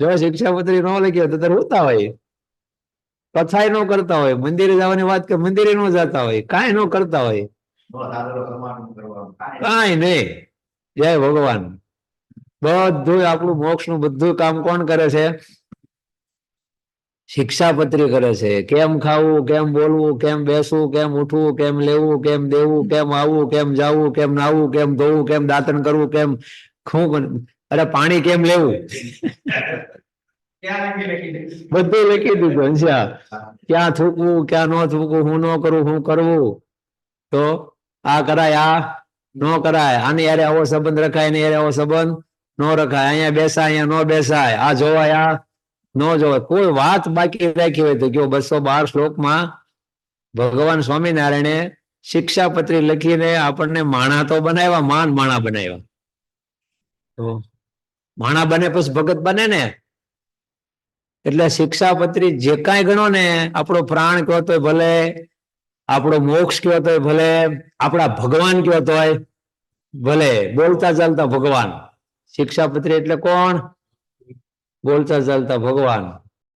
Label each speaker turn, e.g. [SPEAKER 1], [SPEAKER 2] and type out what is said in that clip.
[SPEAKER 1] જો શિક્ષાપત્રી ન લખી હોય તો તારે હોતા હોય. કથાય ન કરતા હોય મંદિરે જવાની વાત કે મંદિરે ન જતા હોય કાંઈ ન કરતા હોય. કાંઈ નહીં. જય ભગવાન. બધું આપણું મોક્ષનું બધું કામ કોણ કરે છે? શિક્ષાપત્રી કરે છે. કેમ ખાવું કેમ બોલવું કેમ બેસવું કેમ ઉઠવું કેમ લેવું કેમ દેવું કેમ આવવું કેમ જાવું કેમ નાવું કેમ ધોવું કેમ દાંતણ કરવું કેમ શું અરે પાણી કેમ લેવું? બધું લખી દીધું ક્યાં થૂકવું, ક્યાં ન થૂકવું, હું ન કરું, હું કરવું. તો આ કરાય, આ ન કરાય. આને યારે આવો સંબંધ રખાય ને આવો સંબંધ ન રખાય. અહીંયા બેસાય, અહીંયા ન બેસાય. આ જોવાય, આ ન જોવાય. કોઈ વાત બાકી રાખી હોય તો કયો બસો બાર શ્લોકમાં ભગવાન સ્વામિનારાયણે શિક્ષાપત્રી લખીને આપણને માણા તો બનાવ્યા, માન માણા બનાવ્યા. તો માણા બને પછી ભગત બને ને? એટલે શિક્ષાપત્રી જે કાંઈ ગણો ને, આપણો પ્રાણ કયો તોય ભલે, આપણો મોક્ષ કયો હોય ભલે, આપણા ભગવાન કયો હોય ભલે, બોલતા ચાલતા ભગવાન. શિક્ષાપત્રી એટલે કોણ? બોલતા ચાલતા ભગવાન.